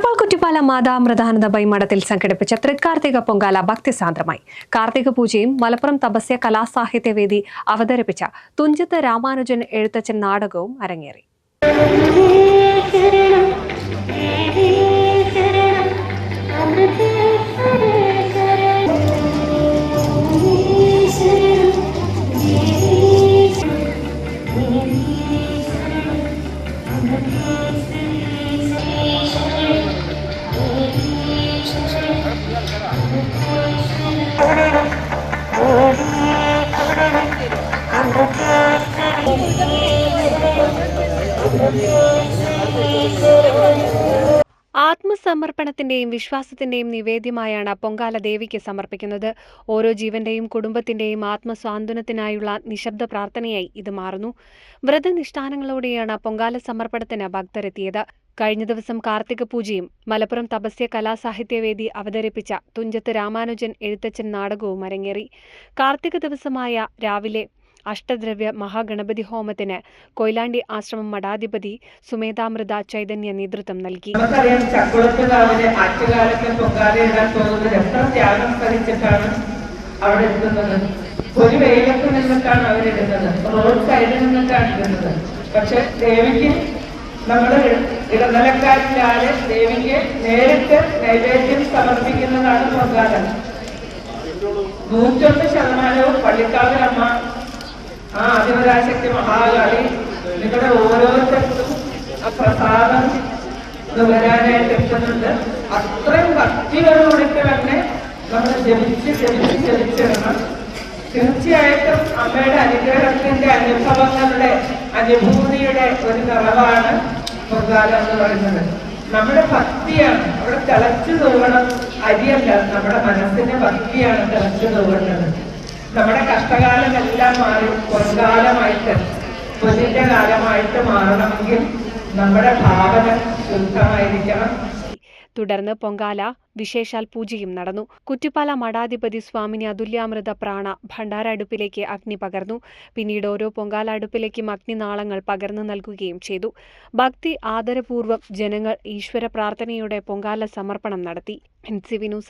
എടപ്പാൾ കുറ്റിപ്പാല മാതാമൃതാനന്ദ മഠത്തിൽ സംഘടിപ്പിച്ച തൃക്കാർത്തിക പൊങ്കാല ഭക്തിസാന്ദ്രമായി. കാർത്തിക പൂജയും മലപ്പുറം തപസ്യ കലാസാഹിത്യവേദി അവതരിപ്പിച്ച തുഞ്ചത്ത് രാമാനുജൻ എഴുത്തച്ഛൻ നാടകവും അരങ്ങേറി. தொடரும் ஓடியே தொடரும் அன்று கேட்கிறேன் அன்று கேட்கிறேன் ആത്മസമർപ്പണത്തിന്റെയും വിശ്വാസത്തിന്റെയും നിവേദ്യമായാണ് പൊങ്കാല ദേവിക്ക് സമർപ്പിക്കുന്നത്. ഓരോ ജീവന്റെയും കുടുംബത്തിന്റെയും ആത്മസ്വാന്തനത്തിനായുള്ള നിശബ്ദ പ്രാർത്ഥനയായി ഇത് മാറുന്നു. വ്രതനിഷ്ഠാനങ്ങളോടെയാണ് പൊങ്കാല സമർപ്പണത്തിന് ഭക്തരെത്തിയത്. കഴിഞ്ഞ ദിവസം കാർത്തിക പൂജയും മലപ്പുറം തപസ്യ കലാസാഹിത്യവേദി അവതരിപ്പിച്ച തുഞ്ചത്ത് രാമാനുജൻ എഴുത്തച്ഛൻ നാടകവും അരങ്ങേറി. കാർത്തിക ദിവസമായ രാവിലെ അഷ്ടദ്രവ്യ മഹാഗണപതി ഹോമത്തിന് കൊയിലാണ്ടി ആശ്രമം മഠാധിപതി സുമേധാമൃത ചൈതന്യ നേതൃത്വം നൽകി. അവിടെ ഒരു പക്ഷെ ദേവിക്ക് ഇടനിലക്കാരില്ലാതെ ദേവിക്ക് നേരിട്ട് നൈവേദ്യം സമർപ്പിക്കുന്നതാണ് പൊങ്കാല. നൂറ്റൊന്ന് ശതമാനവും പള്ളിക്കാവിലമ്മ ആദിപരാശക്തി മഹാകാളി നിങ്ങളുടെ ഓരോരുത്തർക്കും ആ പ്രസാദം വരാനായിട്ട് എത്തുന്നുണ്ട്. അത്രയും ഭക്തിയോടുകൂടിയിട്ട് തന്നെ നമ്മൾ ജപിച്ച് ജപിച്ച് ജപിച്ചിടണം തീർച്ചയായിട്ടും അമ്മയുടെ അനുഗ്രഹത്തിന്റെ അനുഭവങ്ങളുടെ അനുഭൂതിയുടെ ഒരു നിറവാണ് പൊങ്കാല എന്ന് പറയുന്നത്. നമ്മുടെ ഭക്തിയാണ്. അവിടെ തിളച്ചു തൂവണം അരിയല്ല. നമ്മുടെ മനസ്സിന്റെ ഭക്തിയാണ് തിളച്ചു തൂവേണ്ടത് നമ്മുടെ കഷ്ടകാലമെല്ലാം മാറി പൊൻകാലമായിട്ട് പൊന്നിന്റെ കാലമായിട്ട് മാറണമെങ്കിൽ നമ്മുടെ ഭാവന ശുദ്ധമായിരിക്കണം. തുടർന്ന് പൊങ്കാല വിശേഷാൽ പൂജയും നടന്നു. കുറ്റിപ്പാല മഠാധിപതി സ്വാമിനി അതുല്യാമൃത പ്രാണ ഭണ്ഡാര അടുപ്പിലേക്ക് അഗ്നി പകർന്നു. പിന്നീട് ഓരോ പൊങ്കാല അടുപ്പിലേക്കും അഗ്നിനാളങ്ങൾ പകർന്നു നൽകുകയും ചെയ്തു. ഭക്തി ആദരപൂർവം ജനങ്ങൾ ഈശ്വര പ്രാർത്ഥനയോടെ പൊങ്കാല സമർപ്പണം നടത്തി. N C Vinu